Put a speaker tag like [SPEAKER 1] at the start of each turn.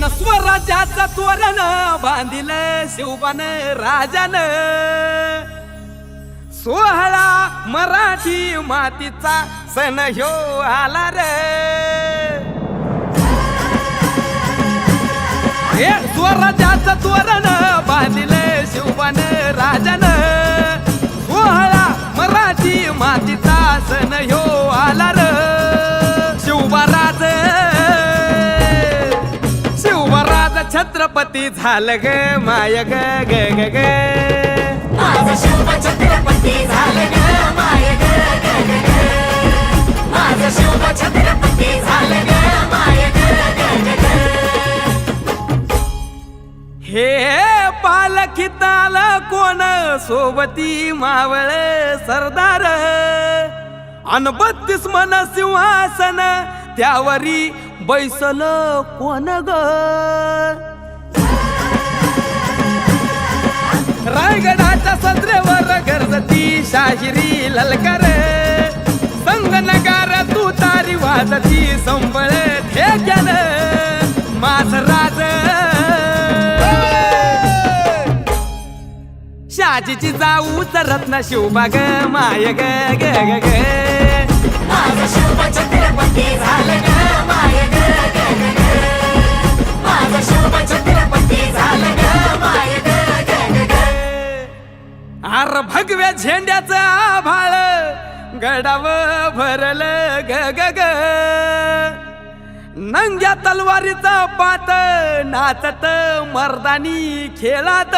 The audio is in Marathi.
[SPEAKER 1] अन स्वराज्याचं तोरण बांधिल शिवबान राजान. सोहळा मराठी मातीचा सण ह्यो आला रे. हे स्वराज्याचं तोरण बांधिल शिवबान राजान. सोहळा मराठी मातीचा सण ह्यो छत्रपती झालं ग माय ग ग ग ग
[SPEAKER 2] माझं शिव छत्रपती झालं ग माय ग ग ग ग. माझं शिव छत्रपती झालं ग माय ग ग ग ग.
[SPEAKER 1] हे पालखीत आलं कोण सोबती मावळ सरदार अन बत्तीस मन सिंहासन त्यावरी बैसल कोण ग? रायगडाच्या सदरेवर गरजती शाहिरी ललकर संगनगार तू तारी वाजती संबळ ठेक्यान माझ राज. शाजीची जाऊ रत्न शिवबाग माय ग ग ग ग.
[SPEAKER 2] माझं
[SPEAKER 1] भगव्या झेंड्याचं आभाळ गडाव भरल ग ग ग. नंग्या तलवारीचा पात नाचत मर्दानी खेळात.